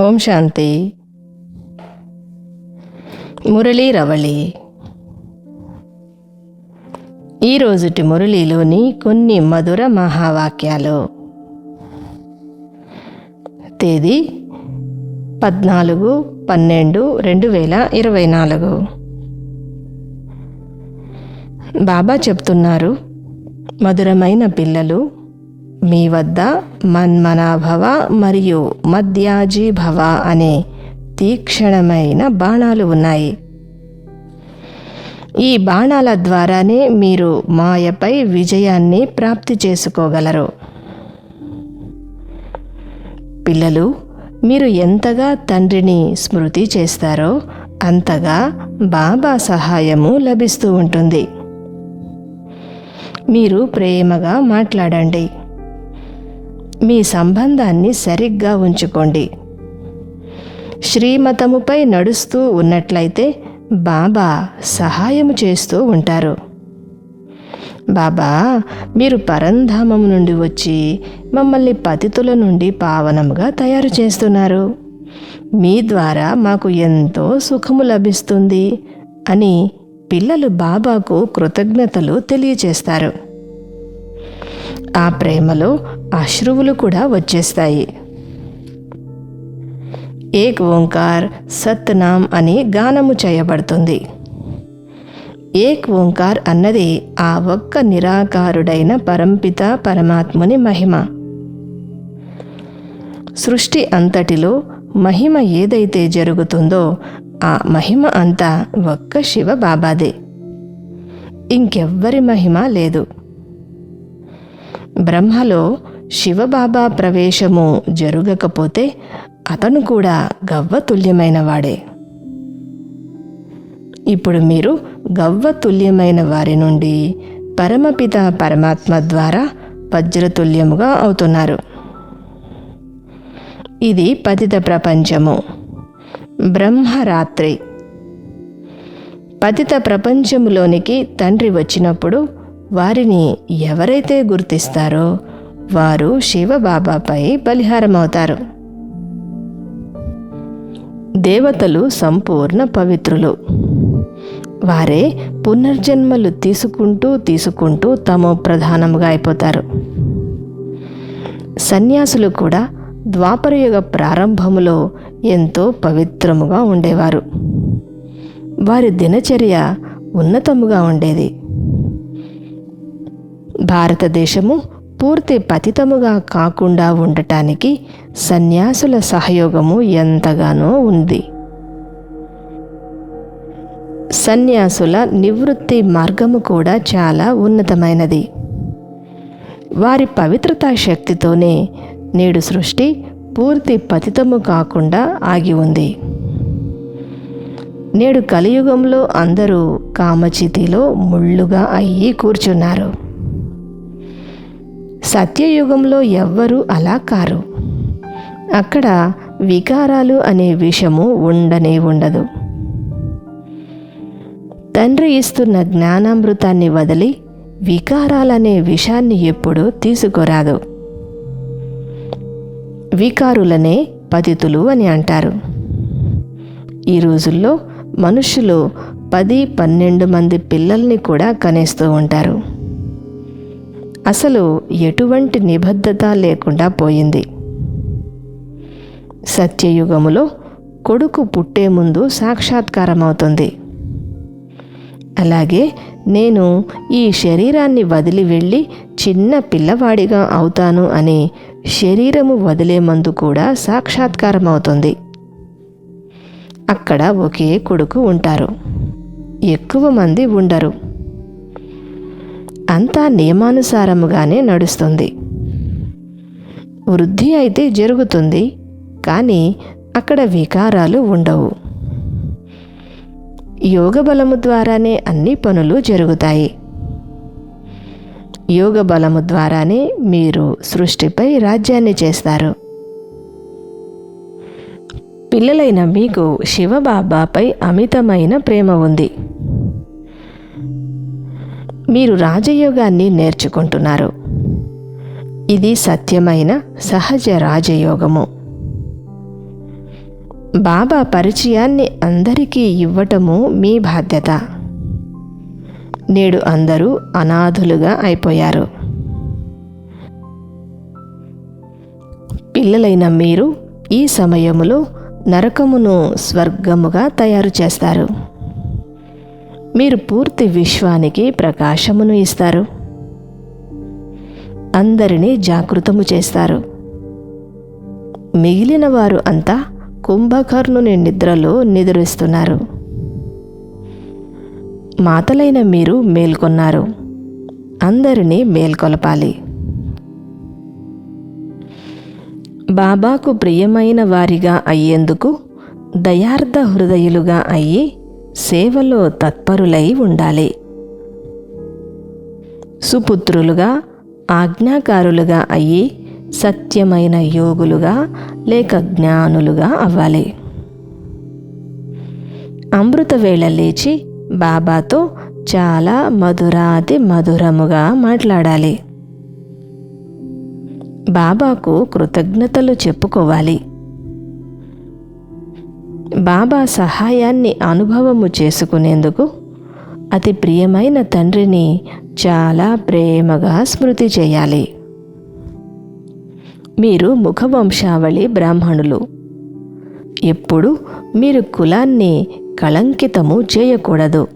ఓం శాంతి. మురళీ రవళి. ఈరోజుటి మురళీలోని కొన్ని మధుర మహావాక్యాలు. తేదీ పద్నాలుగు పన్నెండు రెండు వేల ఇరవై నాలుగు. బాబా చెప్తున్నారు మధురమైన పిల్లలు మీ వద్ద మన్మనాభవ మరియు మద్యాజీభవ అనే తీక్షణమైన బాణాలు ఉన్నాయి. ఈ బాణాల ద్వారానే మీరు మాయపై విజయాన్ని ప్రాప్తి చేసుకోగలరు. పిల్లలు మీరు ఎంతగా తండ్రిని స్మృతి చేస్తారో అంతగా బాబా సహాయము లభిస్తూ ఉంటుంది. మీరు ప్రేమగా మాట్లాడండి. మీ సంబంధాన్ని సరిగ్గా ఉంచుకోండి. శ్రీమతముపై నడుస్తూ ఉన్నట్లయితే బాబా సహాయము చేస్తూ ఉంటారు. బాబా మీరు పరంధామం నుండి వచ్చి మమ్మల్ని పతితుల నుండి పావనముగా తయారు చేస్తున్నారు. మీ ద్వారా మాకు ఎంతో సుఖము లభిస్తుంది అని పిల్లలు బాబాకు కృతజ్ఞతలు తెలియచేస్తారు. ఆ ప్రేమలో అశ్రువులు కూడా వచ్చేస్తాయి. ఏక్ ఓంకార్ సత్నామ్ అని గానము చేయబడుతుంది. ఏక్ ఓంకార్ అన్నది ఆ ఒక్క నిరాకారుడైన పరంపిత పరమాత్ముని మహిమ. సృష్టి అంతటిలో మహిమ ఏదైతే జరుగుతుందో ఆ మహిమ అంతా ఒక్క శివ బాబాదే. ఇంకెవ్వరి మహిమ లేదు. బ్రహ్మలో శివబాబా ప్రవేశము జరగకపోతే అతను కూడా గవ్వ తుల్యమైన వాడే ఇప్పుడు మీరు గవ్వ తుల్యమైన వారి నుండి పరమపిత పరమాత్మ ద్వారా వజ్రతుల్యముగా అవుతున్నారు. ఇది పతిత ప్రపంచము. బ్రహ్మరాత్రి. పతిత ప్రపంచములోనికి తండ్రి వచ్చినప్పుడు వారిని ఎవరైతే గుర్తిస్తారో వారు శివబాబాపై బలిహారమవుతారు. దేవతలు సంపూర్ణ పవిత్రులు. వారే పునర్జన్మలు తీసుకుంటూ తీసుకుంటూ తమో ప్రధానముగా అయిపోతారు. సన్యాసులు కూడా ద్వాపరయుగ ప్రారంభములో ఎంతో పవిత్రముగా ఉండేవారు. వారి దినచర్య ఉన్నతముగా ఉండేది. భారతదేశము పూర్తి పతితముగా కాకుండా ఉండటానికి సన్యాసుల సహయోగము ఎంతగానో ఉంది. సన్యాసుల నివృత్తి మార్గము కూడా చాలా ఉన్నతమైనది. వారి పవిత్రతా శక్తితోనే నేడు సృష్టి పూర్తి పతితము కాకుండా ఆగి ఉంది. నేడు కలియుగంలో అందరూ కామచితిలో ముళ్ళుగా అయ్యి కూర్చున్నారు. సత్యయుగంలో ఎవ్వరూ అలా కారు. అక్కడ వికారాలు అనే విషము ఉండనే ఉండదు. తండ్రి ఇస్తున్న జ్ఞానామృతాన్ని వదిలి వికారాలనే విషాన్ని ఎప్పుడూ తీసుకురాదు. వికారులనే పతితులు అని అంటారు. ఈ రోజుల్లో మనుషులు పది పన్నెండు మంది పిల్లల్ని కూడా కనేస్తూ ఉంటారు. అసలు ఎటువంటి నిబద్ధత లేకుండా పోయింది. సత్యయుగములో కొడుకు పుట్టే ముందు సాక్షాత్కారం అవుతుంది అలాగే నేను ఈ శరీరాన్ని వదిలి వెళ్ళి చిన్న పిల్లవాడిగా అవుతాను అని శరీరము వదిలే మందు కూడా సాక్షాత్కారం అవుతుంది అక్కడ ఒకే కొడుకు ఉంటారు. ఎక్కువ మంది ఉండరు. అంతా నియమానుసారముగానే నడుస్తుంది. వృద్ధి అయితే జరుగుతుంది కానీ అక్కడ వికారాలు ఉండవు. యోగ బలము ద్వారానే అన్ని పనులు జరుగుతాయి. యోగ బలము ద్వారానే మీరు సృష్టిపై రాజ్యాన్ని చేస్తారు. పిల్లలైన మీకు శివబాబాపై అమితమైన ప్రేమ ఉంది. మీరు రాజయోగాన్ని నేర్చుకుంటున్నారు. ఇది సత్యమైన సహజ రాజయోగము. బాబా పరిచయాన్ని అందరికీ ఇవ్వటము మీ బాధ్యత. నేడు అందరూ అనాథులుగా అయిపోయారు. పిల్లలైన మీరు ఈ సమయములో నరకమును స్వర్గముగా తయారు చేస్తారు. మీరు పూర్తి విశ్వానికి ప్రకాశమును ఇస్తారు. అందరినీ జాగృతము చేస్తారు. మిగిలిన వారు అంతా కుంభకర్ణుని నిద్రలో నిద్రిస్తున్నారు. మాతలైన మీరు మేల్కొన్నారు. అందరినీ మేల్కొలపాలి. బాబాకు ప్రియమైన వారిగా అయ్యేందుకు దయార్థ హృదయులుగా అయ్యి సేవలో తత్పరులై ఉండాలి. సుపుత్రులుగా ఆజ్ఞాకారులుగా అయ్యి సత్యమైన యోగులుగా లేక జ్ఞానులుగా అవ్వాలి. అమృత వేళ లేచి బాబాతో చాలా మధురాతి మధురముగా మాట్లాడాలి. బాబాకు కృతజ్ఞతలు చెప్పుకోవాలి. బాబా సహాయాన్ని అనుభవము చేసుకునేందుకు అతి ప్రియమైన తండ్రిని చాలా ప్రేమగా స్మృతి చేయాలి. మీరు ముఖవంశావళి బ్రాహ్మణులు. ఎప్పుడు మీరు కులాన్ని కళంకితము చేయకూడదు.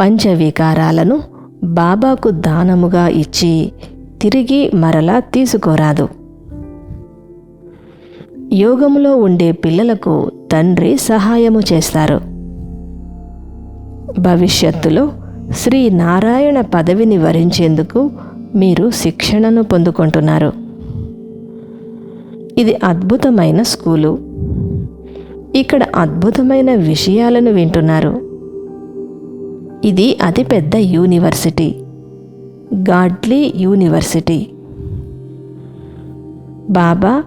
పంచవికారాలను బాబాకు దానముగా ఇచ్చి తిరిగి మరలా తీసుకోరాదు. యోగంలో ఉండే పిల్లలకు తండ్రి సహాయము చేస్తారు. భవిష్యత్తులో శ్రీ నారాయణ పదవిని వరించేందుకు మీరు శిక్షణను పొందుకుంటున్నారు. ఇది అద్భుతమైన స్కూలు. ఇక్కడ అద్భుతమైన విషయాలను వింటున్నారు. ఇది అతిపెద్ద యూనివర్సిటీ. Godly university. బాబా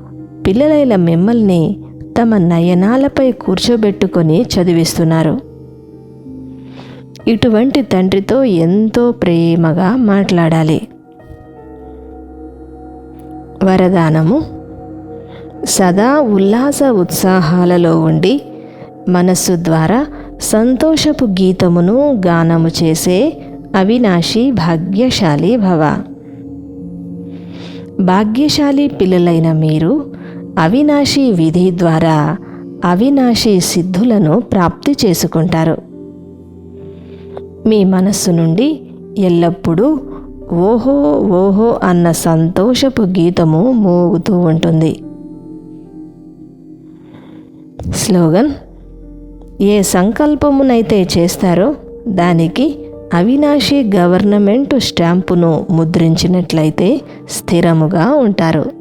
పిల్లలైన మిమ్మల్ని తమ నయనాలపై కూర్చోబెట్టుకొని చదివిస్తున్నారు. ఇటువంటి తండ్రితో ఎంతో ప్రేమగా మాట్లాడాలి. వరదానము. సదా ఉల్లాస ఉత్సాహాలలో ఉండి మనస్సు ద్వారా సంతోషపు గీతమును గానము చేసే అవినాశి భాగ్యశాలి భవ. భాగ్యశాలి పిల్లలైన మీరు అవినాశి విధి ద్వారా అవినాశి సిద్ధులను ప్రాప్తి చేసుకుంటారు. మీ మనస్సు నుండి ఎల్లప్పుడూ ఓహో ఓహో అన్న సంతోషపు గీతము మోగుతూ ఉంటుంది. స్లోగన్ ఏ సంకల్పమునైతే చేస్తారో దానికి అవినాశి గవర్నమెంట్ స్టాంపును ముద్రించినట్లయితే స్థిరముగా ఉంటారు.